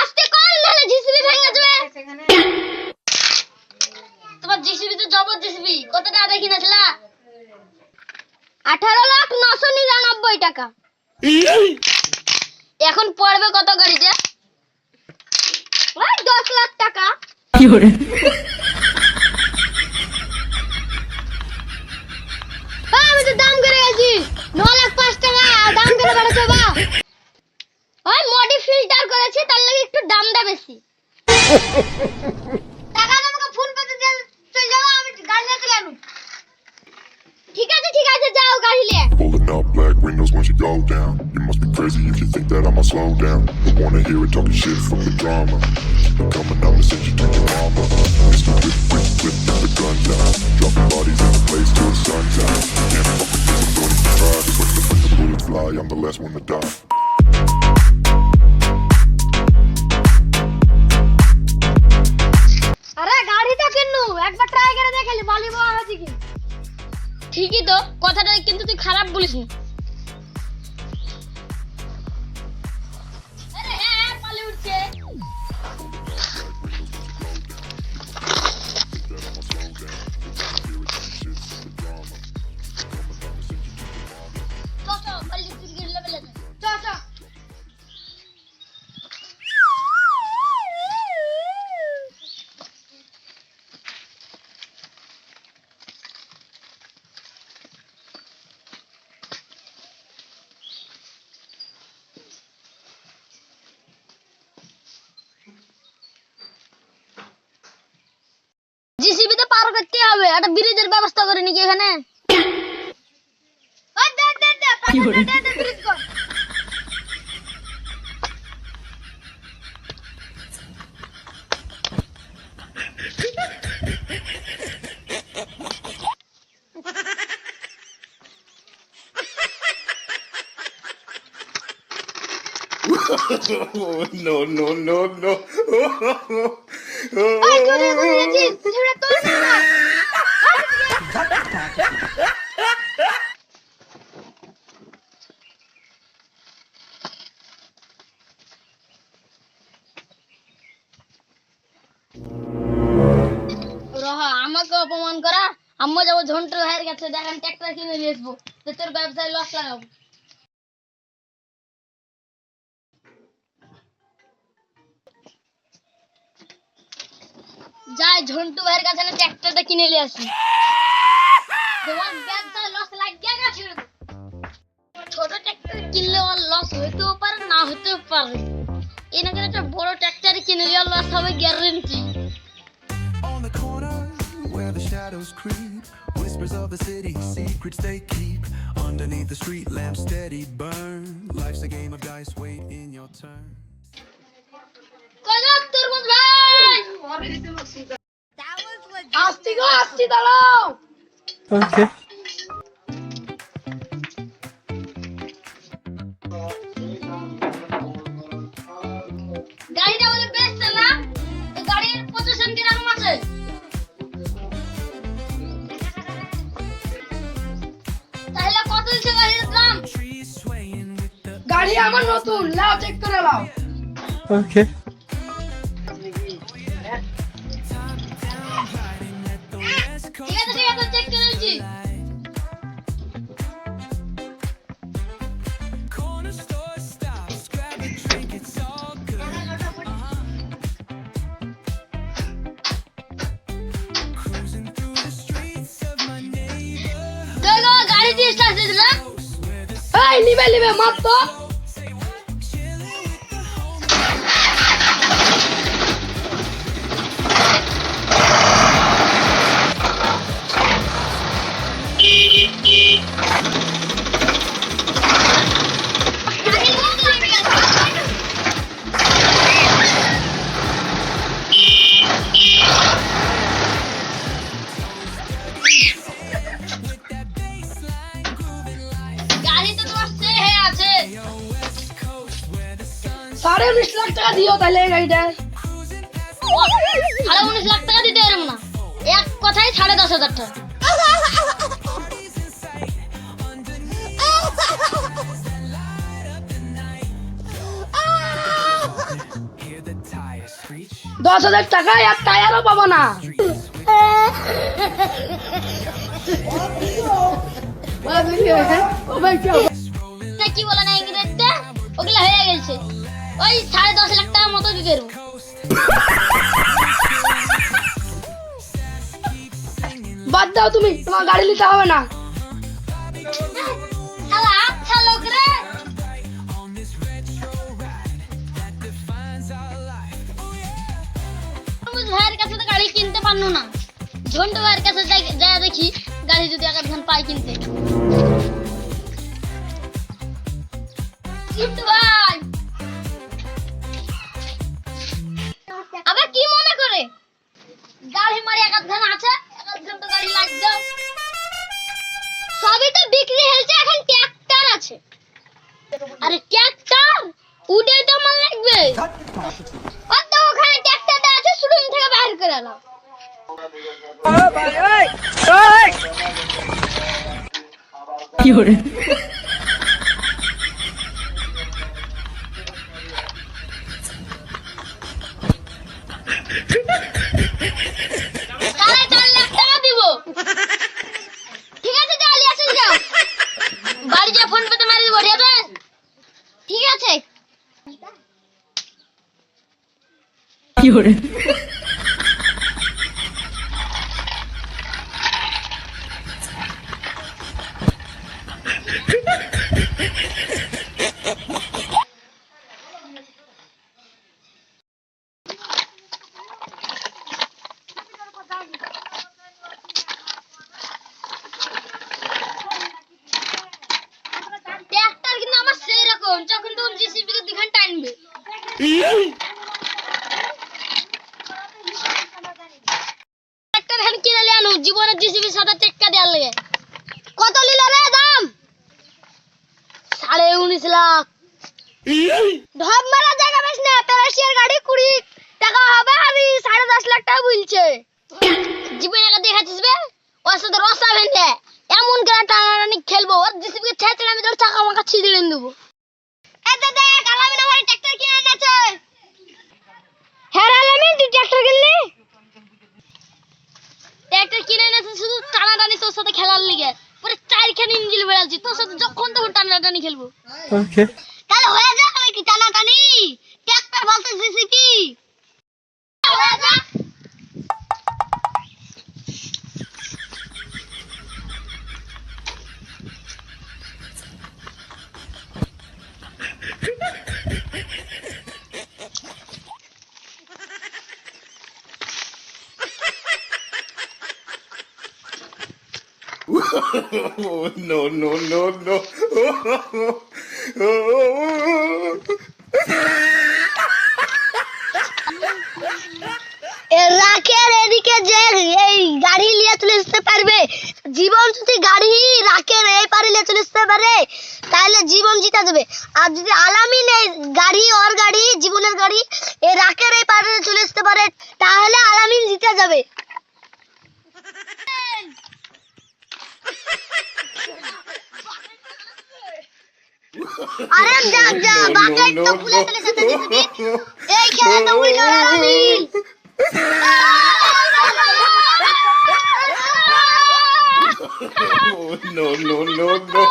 আস্তে কর নালে জিসিবি ভেঙে যাবে। তোমার জিসিবি তো জবর জিসিবি, কত টাকা দেখি না ছিলা? আঠারো লাখ নশো নিরানব্বই টাকা। এখন পড়বে কত গাড়িতে? দশ লাখ টাকা। করে বেড়েছো বা ওই মডি ফিল্টার করেছি তার লাগে একটু দামটা বেশি টাকা আমাকে ফোন পেতে দিয়ে চলে যাও আমি গাড়ি নিয়ে চলে আনু ঠিক আছে ঠিক আছে যাও গাড়ি নিয়ে Pulling up black windows once you go down. You must be crazy if you think that I'ma slow down. Don't wanna hear it talking shit from the drama. Keep it coming, I'ma send you to your mama. Mr. Whip, whip, whip, the guns out. Dropping bodies in the place till the sun's the last one to die. আরে গাড়িটা কিনু একবার try করে দেখে বালি বোয়া আছে কি ঠিকই তো কথাটা কিন্তু তুই খারাপ বলিস নি একটা ব্রিজের ব্যবস্থা করে নাকি এখানে ওই দে, দে, দে, পাথর দে, দে, ব্রিজ কর। Oh, no, no, no, no. ওই, তোদের ওখানে গেছিস, ছেড়ে তোর না। রহা আমাকে অপমান করা? আম্মা যাব ঝন্টু ভাইয়ের কাছে, দেখেন ট্রাক্টর কিনে নিয়ে আসব। তোর ব্যবসায় লস লাগাবো। যাই, ঝন্টু ভাইয়ের কাছে না, ট্রাক্টরটা কিনে নিয়ে আসি। তোমার ব্যবসায় লস লাগিয়ে গেছে ছোট ট্রাক্টর কিনলে ওর লস হইতেও পারে না হতেও পারে এনাকে একটা বড় ট্রাক্টর কিনে নিলে লস হবে guarantee On the corner where the shadows creep, whispers of the city, secrets they keep. Underneath the street lamp, steady burn. Life's a game of dice, wait in your turn. কনক তরমুজ ভাই আসছি গো আসছি দাঁড়াও Okay. গাড়িটা বলে বেচছে না গাড়ির পজিশন কীরকম আছে তাহলে কত দিচ্ছে গাড়ির দাম Trees swaying with the গাড়ি আমার নতুন লাও চেক করে লাও Okay. ঠিক আছে ঠিক আছে চেক দেখো গাড়ি দিয়ে স্টার্ট দিলাম এই নিবে নিবে মাপ তো সাড়ে উনিশ লাখ টাকা দিও তাহলে গাড়িটা। সাড়ে উনিশ লাখ টাকা দিতে এক কথায় সাড়ে দশ হাজার টাকা। দশ হাজার টাকা এক টায়ারও পাবো না। কি বলে না ইংরেজিতে ওগুলা হয়ে গেছে। ওই সাড়ে দশ লাখ টাকার মতো দিতে বাদ দাও তুমি তোমার গাড়ি নিতে হবে না। সবুজ ভাইয়ের কাছে তো গাড়ি কিনতে পারল না। ঝন্টু ভাইয়ের কাছে যাই যা দেখি গাড়ি যদি এক ধান পাই কিনতে। ঝন্টু ভাই! আবার কি মনে করে? গাড়ি মারি এক ধান আছে এক ধান তো গাড়ি লাগবে। সবই তো বিক্রি হয়েছে এখন ট্রাক্টর আছে। আরে ট্রাক্টর উঠে তো আমার লাগবে। ওখানে ট্রাক্টরটা আছে শোরুম থেকে বাইরে করে এলাম কি hore সাড়ে চার লাখ টাকা দিব ঠিক আছে তাহলে আসেন যাও বাড়ি যা ফোন পেতে মারি দেবো ঠিক আছে ঠিক আছে কি hore ট্রাক্টর কিন্তু আমার সেই রকম যখন তখন জিসিবি কে দুখান টানবে ট্রাক্টর এখন কিনে লিয়ে আনো সাথে টেক্কা দেওয়ার লাগে। কত নিল রে দাম? সাড়ে উনিশ লাখ। ঢপ মারা জায়গা বেশ না, প্যারাসিয়ার গাড়ি কুড়ি টাকা হবে এই সাড়ে দশ লাখ টাকা বলছে। জীবনে একা দেখাচ্ছিস বে? ওর সাথে রসা ভেঙে এমন করে টানাটানি খেলব, ওর জিসিবিকে ছেঁচড়ে আমি তোর চাকা মাকা ছিঁড়ে দেবো এতে দেখ আলামিন আমার তুই ট্রাক্টর কিনলি? ট্রাক্টর কিনে এনেছে শুধু টানাটানি তোর সাথে খেলার লিগে। পরে চারখানি ইঞ্জিল বেড়াচ্ছি তোর সাথে যখন তখন টানাটানি খেলব। okay তাহলে হয়ে যাক নাকি টানাটানি? Tractor no, no, no, no. রাখের এদিকে যে এই গাড়ি নিয়ে চলে আসতে পারবে। জীবন যদি গাড়ি রাখের এই পারে নিয়ে চলে আসতে পারে তাহলে জীবন জিতে যাবে আর যদি আলামিন এই গাড়ি ওর গাড়ি জীবনের গাড়ি এই রাখের এই পারে চলে আসতে পারে তাহলে আলামিন জিতে যাবে। আরে যা যা বাকে তো খুলে দিবি এই খেলা তো উল্টো আলামিন no, no, no, no.